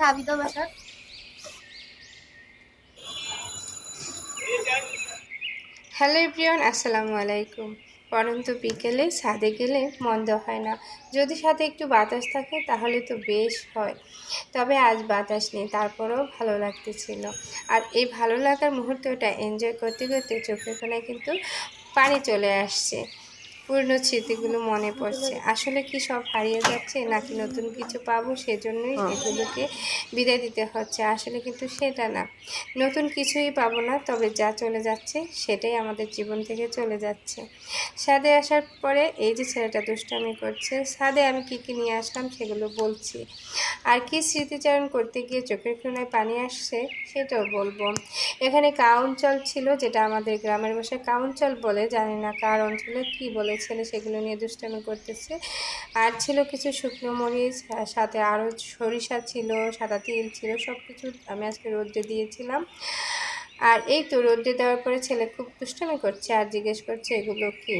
সাবি তো বসা হ্যালো এভরিওয়ান আসসালামু আলাইকুম। পরন্ত বিকেলে ছাদে গেলে মন্দ হয় না। যদি সাথে একটু বাতাস থাকে তাহলে তো বেশ হয়। তবে আজ বাতাস নেই তারপরেও ভালো লাগতেছিল। আর এই ভালো লাগার মুহূর্তটা এনজয় করতে করতে চোখের কোনায় কিন্তু পানি চলে আসছে। পুরনো স্মৃতিগুলো মনে পড়ছে। আসলে কি সব হারিয়ে যাচ্ছে নাকি নতুন কিছু পাবো সেজন্যই এগুলোকে বিদায় দিতে হচ্ছে। আসলে কিন্তু সেটা না। নতুন কিছুই পাবো না তবে যা চলে যাচ্ছে সেটাই আমাদের জীবন থেকে চলে যাচ্ছে। সাদে আসার পরে এই যে ছেলেটা দুষ্টামি করছে সাদে আমি কি কি নিয়ে আসলাম সেগুলো বলছি। আর কি স্মৃতিচারণ করতে গিয়ে চোখের কোনায় পানি আসছে সেটাও বলব। এখানে কাউঞ্চল ছিল যেটা আমাদের গ্রামের ভাষায় কাউঞ্চল বলে জানি না কার অঞ্চলে কি বলে ছেলে সেগুলো নিয়ে দুষ্টামি করতেছে। আর ছিল কিছু শুকনো মরিচ সাথে আরও সরিষা ছিল, সাদা তিল ছিল সব কিছু আমি আজকে রোদ্রে দিয়েছিলাম। আর এই তো রোদ্রে দেওয়ার পরে ছেলে খুব দুষ্টামি করছে আর জিজ্ঞেস করছে, এগুলো কি?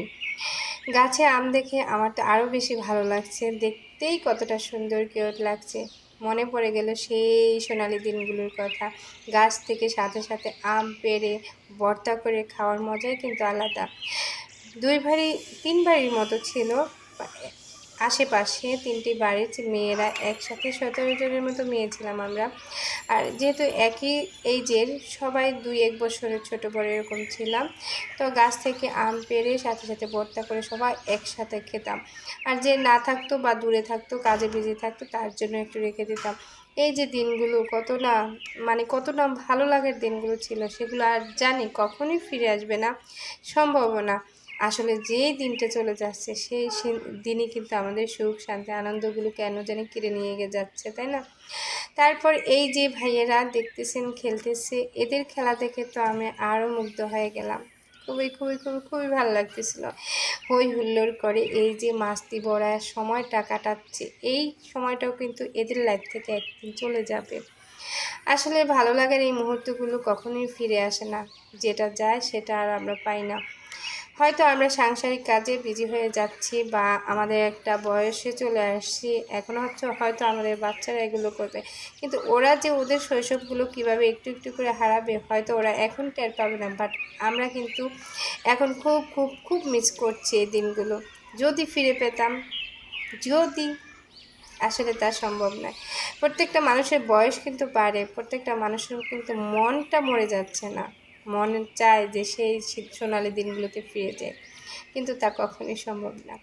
গাছে আম দেখে আমার তো আরও বেশি ভালো লাগছে, দেখতেই কতটা সুন্দর, কিউট লাগছে। মনে পড়ে গেল সেই সোনালি দিনগুলোর কথা। গাছ থেকে সাথে সাথে আম পেড়ে, ভর্তা করে খাওয়ার মজাই কিন্তু আলাদা। দুই ভারি তিন বাড়ির মতো ছিল। আশেপাশে তিনটি বাড়ির মেয়েরা একসাথে সতেরো জনের মতো মেয়ে ছিলাম আমরা। আর যেহেতু একই এইজের সবাই দুই এক বছরের ছোট বড় এরকম ছিলাম। তো গাছ থেকে আম পেড়ে সাথে সাথে ভর্তা করে সবাই একসাথে খেতাম। আর যে না থাকতো বা দূরে থাকতো, কাজে বিজি থাকতো, তার জন্য একটু রেখে দিতাম। এই যে দিনগুলো, কত না মানে কত না ভালো লাগার দিনগুলো ছিল, সেগুলো আর জানি কখনই ফিরে আসবে না, সম্ভব না। আসলে যেই দিনটা চলে যাচ্ছে, সেই দিনই কিন্তু আমাদের সুখ, শান্তি, আনন্দগুলো কেন জানি কেড়ে নিয়ে গিয়ে যাচ্ছে, তাই না? তারপর এই যে ভাইয়েরা দেখতেছেন, খেলতেছে, এদের খেলা দেখে তো আমি আরও মুগ্ধ হয়ে গেলাম। খুবই খুবই খুবই খুবই ভালো লাগতেছিল। হই হুল্লোড় করে এই যে মাস্তি বড়া সময়টা কাটাচ্ছে, এই সময়টাও কিন্তু এদের লাইফ থেকে একদিন চলে যাবে। আসলে ভালো লাগার এই মুহূর্তগুলো কখনোই ফিরে আসে না। যেটা যায় সেটা আর আমরা পাই না। হয়তো আমরা সাংসারিক কাজে বিজি হয়ে যাচ্ছি বা আমাদের একটা বয়সে চলে আসছি, এখন হচ্ছে হয়তো আমাদের বাচ্চারা এগুলো করবে। কিন্তু ওরা যে ওদের শৈশবগুলো কীভাবে একটু একটু করে হারাবে, হয়তো ওরা এখন টের পাবে না। বাট আমরা কিন্তু এখন খুব খুব খুব মিস করছি এই দিনগুলো। যদি ফিরে পেতাম, যদি আসলে তা সম্ভব নয়। প্রত্যেকটা মানুষের বয়স কিন্তু বাড়ে, প্রত্যেকটা মানুষের কিন্তু মনটা মরে যাচ্ছে না। মন চায় যে সেই শীত- সোনালি দিনগুলোতে ফিরে যায়। কিন্তু তা কখনোই সম্ভব না।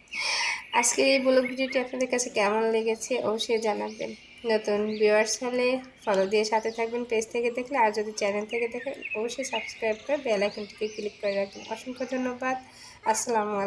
আজকে এই ব্লগ ভিডিওটি আপনাদের কাছে কেমন লেগেছে অবশ্যই জানাবেন। নতুন ভিউয়ার্স হলে ফলো দিয়ে সাথে থাকবেন। পেজ থেকে দেখলে আর যদি চ্যানেল থেকে দেখেন, অবশ্যই সাবস্ক্রাইব করে বেল আইকনটিকে ক্লিক করে রাখবেন। অসংখ্য ধন্যবাদ। আসসালামু আলাইকুম।